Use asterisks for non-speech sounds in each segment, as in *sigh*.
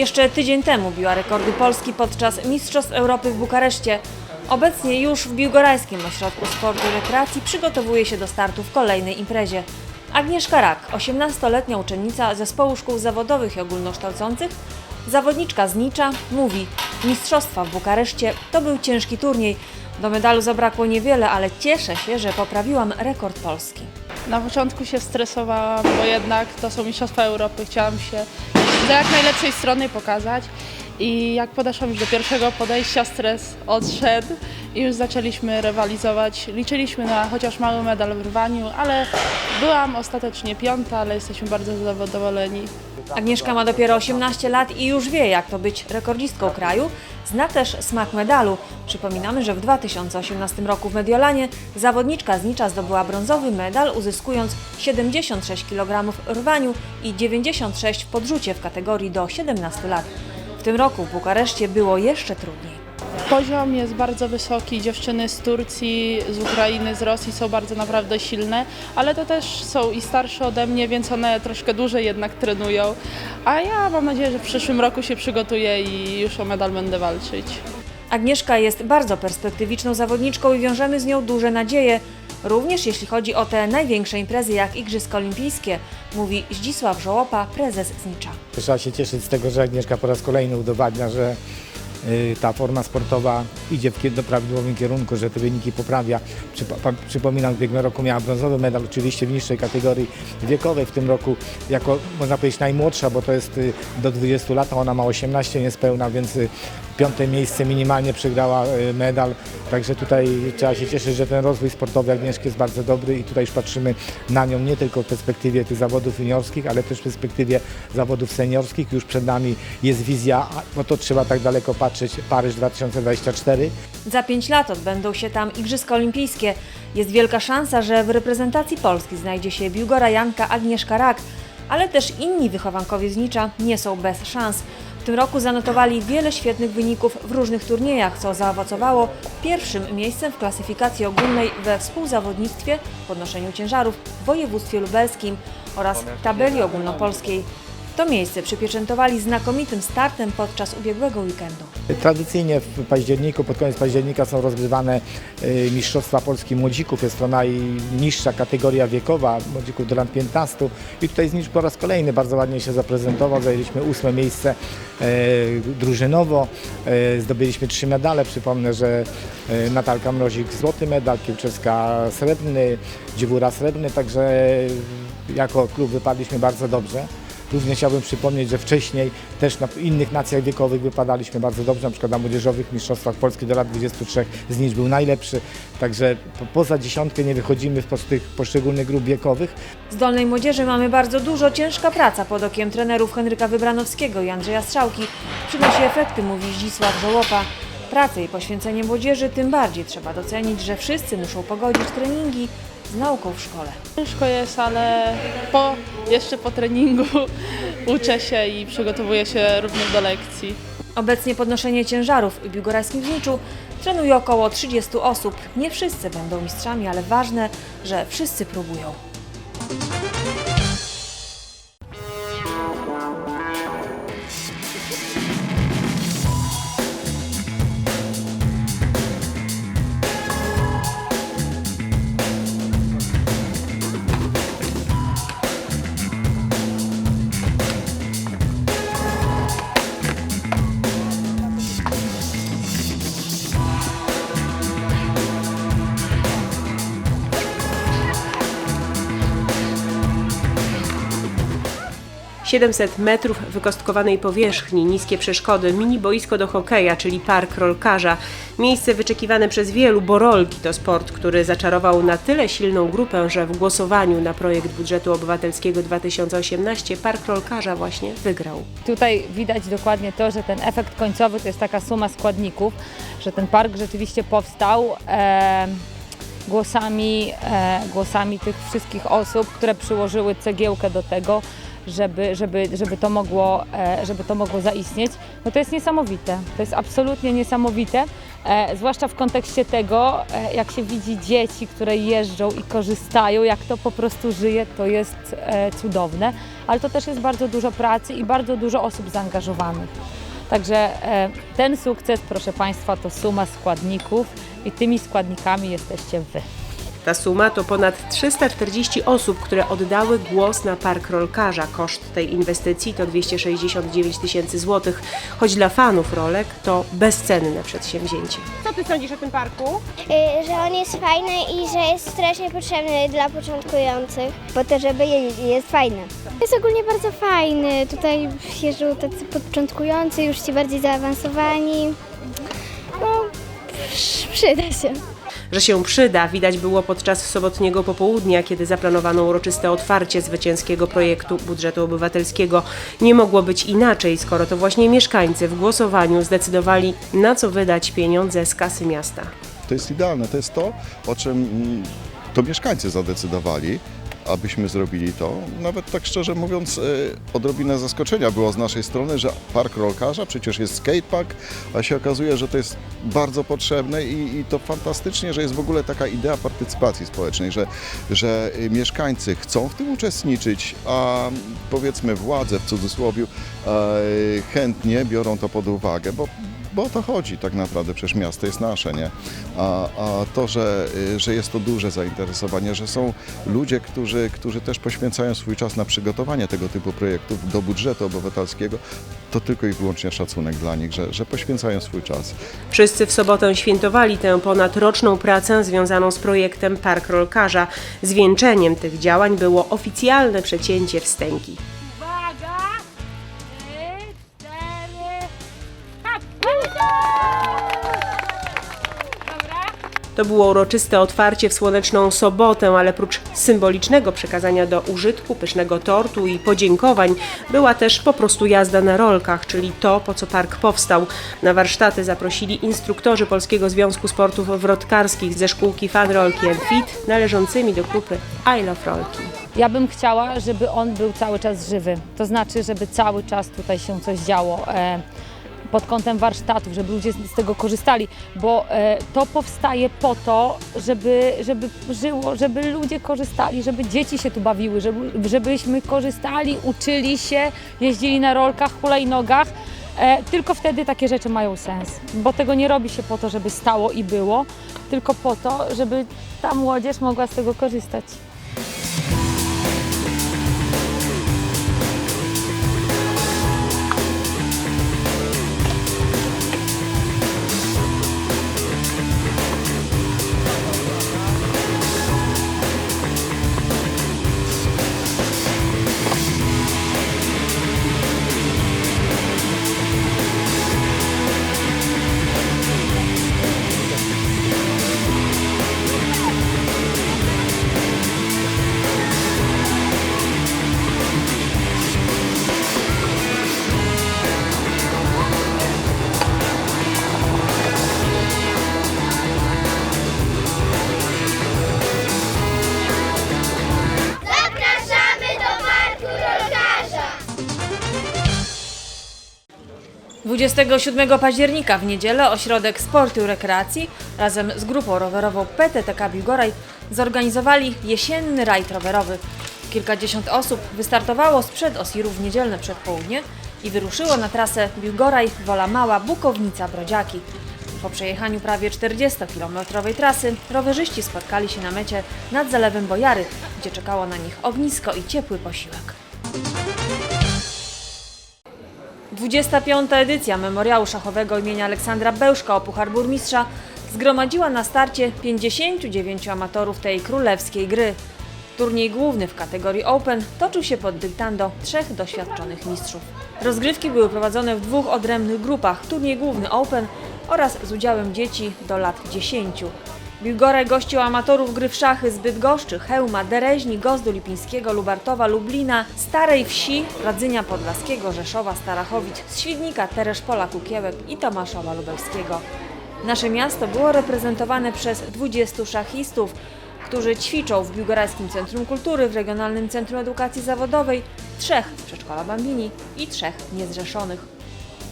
Jeszcze tydzień temu biła rekordy Polski podczas Mistrzostw Europy w Bukareszcie. Obecnie już w Biłgorajskim Ośrodku Sportu i Rekreacji przygotowuje się do startu w kolejnej imprezie. Agnieszka Rak, 18-letnia uczennica zespołu szkół zawodowych i ogólnokształcących, zawodniczka z Nicza, mówi Mistrzostwa w Bukareszcie to był ciężki turniej. Do medalu zabrakło niewiele, ale cieszę się, że poprawiłam rekord Polski. Na początku się stresowałam, bo jednak to są Mistrzostwa Europy. Chciałam się z jak najlepszej strony pokazać. I jak podeszłam już do pierwszego podejścia, stres odszedł i już zaczęliśmy rywalizować. Liczyliśmy na chociaż mały medal w rwaniu, ale byłam ostatecznie piąta, ale jesteśmy bardzo zadowoleni. Agnieszka ma dopiero 18 lat i już wie, jak to być rekordzistką kraju. Zna też smak medalu. Przypominamy, że w 2018 roku w Mediolanie zawodniczka z Nicza zdobyła brązowy medal, uzyskując 76 kg w rwaniu i 96 w podrzucie w kategorii do 17 lat. W tym roku w Bukareszcie było jeszcze trudniej. Poziom jest bardzo wysoki. Dziewczyny z Turcji, z Ukrainy, z Rosji są bardzo naprawdę silne, ale to też są i starsze ode mnie, więc one troszkę dłużej jednak trenują. A ja mam nadzieję, że w przyszłym roku się przygotuję i już o medal będę walczyć. Agnieszka jest bardzo perspektywiczną zawodniczką i wiążemy z nią duże nadzieje, również jeśli chodzi o te największe imprezy jak Igrzyska Olimpijskie, mówi Zdzisław Żołopa, prezes z Nicza. Trzeba się cieszyć z tego, że Agnieszka po raz kolejny udowadnia, że y, ta forma sportowa idzie w, prawidłowym kierunku, że te wyniki poprawia. Przypominam, w ubiegłym roku miała brązowy medal, oczywiście w niższej kategorii wiekowej. W tym roku jako, można powiedzieć, najmłodsza, bo to jest y, do 20 lat, ona ma 18 niespełna, więc y, piąte miejsce minimalnie przegrała y, medal. Także tutaj trzeba się cieszyć, że ten rozwój sportowy Agnieszki jest bardzo dobry i tutaj już patrzymy na nią nie tylko w perspektywie tych zawodów juniorskich, ale też w perspektywie zawodów seniorskich. Już przed nami jest wizja, bo to trzeba tak daleko patrzeć, Paryż 2024. Za 5 lat odbędą się tam Igrzyska Olimpijskie. Jest wielka szansa, że w reprezentacji Polski znajdzie się Biłgora Janka, Agnieszka Rak, ale też inni wychowankowie z Nicza nie są bez szans. W tym roku zanotowali wiele świetnych wyników w różnych turniejach, co zaowocowało pierwszym miejscem w klasyfikacji ogólnej we współzawodnictwie podnoszeniu ciężarów w województwie lubelskim oraz tabeli ogólnopolskiej. To miejsce przypieczętowali znakomitym startem podczas ubiegłego weekendu. Tradycyjnie w październiku, pod koniec października są rozgrywane y, Mistrzostwa Polski Młodzików. Jest to najniższa kategoria wiekowa, młodzików do lat 15. I tutaj Znicz po raz kolejny bardzo ładnie się zaprezentował. Zajęliśmy ósme miejsce e, drużynowo. E, zdobyliśmy trzy medale. Przypomnę, że Natalka Mrozik złoty medal, Kielczewska srebrny, Dziewura srebrny. Także jako klub wypadliśmy bardzo dobrze. Również chciałbym przypomnieć, że wcześniej też na innych nacjach wiekowych wypadaliśmy bardzo dobrze, na przykład na młodzieżowych mistrzostwach Polski do lat 23 Znicz był najlepszy, także po, poza dziesiątkę nie wychodzimy w tych poszczególnych grup wiekowych. Z dolnej młodzieży mamy bardzo dużo, ciężka praca pod okiem trenerów Henryka Wybranowskiego i Andrzeja Strzałki. Przynosi efekty, mówi Zdzisław Żołopa. Pracę i poświęcenie młodzieży tym bardziej trzeba docenić, że wszyscy muszą pogodzić treningi z nauką w szkole. Ciężko jest, ale po, jeszcze po treningu *laughs* uczę się i przygotowuję się również do lekcji. Obecnie podnoszenie ciężarów w biłgorajskim Zniczu trenuje około 30 osób. Nie wszyscy będą mistrzami, ale ważne, że wszyscy próbują. - 700 metrów wykostkowanej powierzchni, niskie przeszkody, mini boisko do hokeja, czyli park rolkarza. Miejsce wyczekiwane przez wielu, bo rolki to sport, który zaczarował na tyle silną grupę, że w głosowaniu na projekt budżetu obywatelskiego 2018 park rolkarza właśnie wygrał. Tutaj widać dokładnie to, że ten efekt końcowy to jest taka suma składników, że ten park rzeczywiście powstał e, głosami, głosami tych wszystkich osób, które przyłożyły cegiełkę do tego, żeby, żeby, żeby, to mogło, e, żeby to mogło zaistnieć. No to jest niesamowite, to jest absolutnie niesamowite, E, zwłaszcza w kontekście tego, e, jak się widzi dzieci, które jeżdżą i korzystają, jak to po prostu żyje, to jest cudowne, ale to też jest bardzo dużo pracy i bardzo dużo osób zaangażowanych. Także ten sukces, proszę Państwa, to suma składników i tymi składnikami jesteście Wy. Ta suma to ponad 340 osób, które oddały głos na park rolkarza. Koszt tej inwestycji to 269 tysięcy złotych, choć dla fanów rolek to bezcenne przedsięwzięcie. Co ty sądzisz o tym parku? Y, że on jest fajny i że jest strasznie potrzebny dla początkujących. Po to, żeby je- jest fajny. Jest ogólnie bardzo fajny. Tutaj jeżdżą tacy początkujący, już ci bardziej zaawansowani. No, przyda się. Że się przyda, widać było podczas sobotniego popołudnia, kiedy zaplanowano uroczyste otwarcie zwycięskiego projektu budżetu obywatelskiego. Nie mogło być inaczej, skoro to właśnie mieszkańcy w głosowaniu zdecydowali, na co wydać pieniądze z kasy miasta. To jest idealne, to jest to, o czym mm, to mieszkańcy zadecydowali, abyśmy zrobili to. Nawet tak szczerze mówiąc, e, odrobinę zaskoczenia było z naszej strony, że park rolkarza przecież jest skatepark, a się okazuje, że to jest bardzo potrzebne i, i to fantastycznie, że jest w ogóle taka idea partycypacji społecznej, że, że y, mieszkańcy chcą w tym uczestniczyć, a powiedzmy władze w cudzysłowie e, chętnie biorą to pod uwagę, bo bo o to chodzi tak naprawdę, przecież miasto jest nasze, nie? A, a to, że, y, że jest to duże zainteresowanie, że są ludzie, którzy, którzy też poświęcają swój czas na przygotowanie tego typu projektów do budżetu obywatelskiego, to tylko i wyłącznie szacunek dla nich, że, że poświęcają swój czas. Wszyscy w sobotę świętowali tę ponadroczną pracę związaną z projektem Park Rolkarza. Zwieńczeniem tych działań było oficjalne przecięcie wstęgi. To było uroczyste otwarcie w słoneczną sobotę, ale prócz symbolicznego przekazania do użytku pysznego tortu i podziękowań, była też po prostu jazda na rolkach, czyli to, po co park powstał. Na warsztaty zaprosili instruktorzy Polskiego Związku Sportów Wrotkarskich ze szkółki Fan Rolki Fit, należącymi do grupy I Love Rolki. Ja bym chciała, żeby on był cały czas żywy. To znaczy, żeby cały czas tutaj się coś działo. Pod kątem warsztatów, żeby ludzie z z tego korzystali, bo e, to powstaje po to, żeby, żeby żyło, żeby ludzie korzystali, żeby dzieci się tu bawiły, żeby, żebyśmy korzystali, uczyli się, jeździli na rolkach, hulajnogach. E, tylko wtedy takie rzeczy mają sens, bo tego nie robi się po to, żeby stało i było, tylko po to, żeby ta młodzież mogła z tego korzystać. 27 października w niedzielę Ośrodek Sportu i Rekreacji razem z grupą rowerową PTTK Biłgoraj zorganizowali jesienny rajd rowerowy. Kilkadziesiąt osób wystartowało sprzed Osiru w niedzielne przedpołudnie i wyruszyło na trasę Biłgoraj, Wola Mała, Bukownica, Brodziaki. Po przejechaniu prawie 40-kilometrowej trasy rowerzyści spotkali się na mecie nad Zalewem Bojary, gdzie czekało na nich ognisko i ciepły posiłek. 25. edycja memoriału szachowego imienia Aleksandra Bełżka o Puchar Burmistrza zgromadziła na starcie 59 amatorów tej królewskiej gry. Turniej główny w kategorii Open toczył się pod dyktando trzech doświadczonych mistrzów. Rozgrywki były prowadzone w dwóch odrębnych grupach, turniej główny Open oraz z udziałem dzieci do lat 10. Biłgoraj gościł amatorów gry w szachy z Bydgoszczy, Chełma, Dereźni, Gozdu Lipińskiego, Lubartowa, Lublina, Starej Wsi, Radzynia Podlaskiego, Rzeszowa, Starachowic, Świdnika, Tereszpola, Kukiełek i Tomaszowa Lubelskiego. Nasze miasto było reprezentowane przez 20 szachistów, którzy ćwiczą w Biłgorajskim Centrum Kultury, w Regionalnym Centrum Edukacji Zawodowej, trzech z przedszkola Bambini i trzech niezrzeszonych.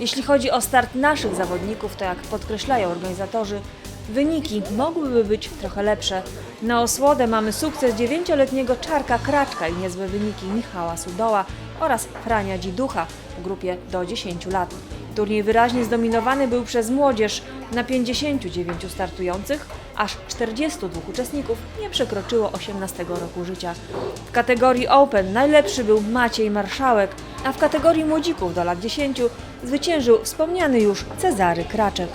Jeśli chodzi o start naszych zawodników, to jak podkreślają organizatorzy, wyniki mogłyby być trochę lepsze. Na osłodę mamy sukces dziewięcioletniego Czarka Kraczka i niezłe wyniki Michała Sudoła oraz Frania Dziducha w grupie do 10 lat. Turniej wyraźnie zdominowany był przez młodzież. Na 59 startujących aż 42 uczestników nie przekroczyło 18 roku życia. W kategorii Open najlepszy był Maciej Marszałek, a w kategorii młodzików do lat 10 zwyciężył wspomniany już Cezary Kraczek.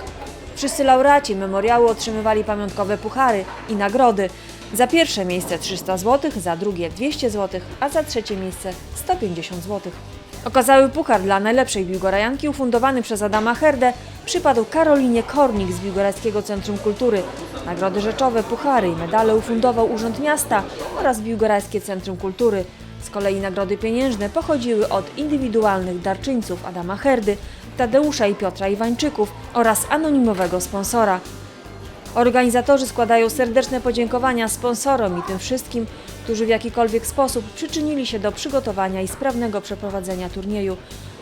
Wszyscy laureaci memoriału otrzymywali pamiątkowe puchary i nagrody. Za pierwsze miejsce 300 zł, za drugie 200 zł, a za trzecie miejsce 150 zł. Okazały puchar dla najlepszej biłgorajanki ufundowany przez Adama Herdę przypadł Karolinie Kornik z Biłgorajskiego Centrum Kultury. Nagrody rzeczowe, puchary i medale ufundował Urząd Miasta oraz Biłgorajskie Centrum Kultury. Z kolei nagrody pieniężne pochodziły od indywidualnych darczyńców Adama Herdy, Tadeusza i Piotra Iwańczyków oraz anonimowego sponsora. Organizatorzy składają serdeczne podziękowania sponsorom i tym wszystkim, którzy w jakikolwiek sposób przyczynili się do przygotowania i sprawnego przeprowadzenia turnieju.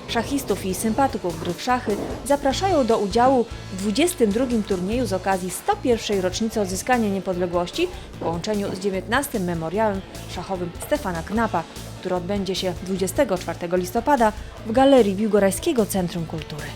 Szachistów i sympatyków gry w szachy zapraszają do udziału w 22 turnieju z okazji 101. rocznicy odzyskania niepodległości w połączeniu z 19. memoriałem szachowym Stefana Knapa, który odbędzie się 24 listopada w Galerii Biłgorajskiego Centrum Kultury.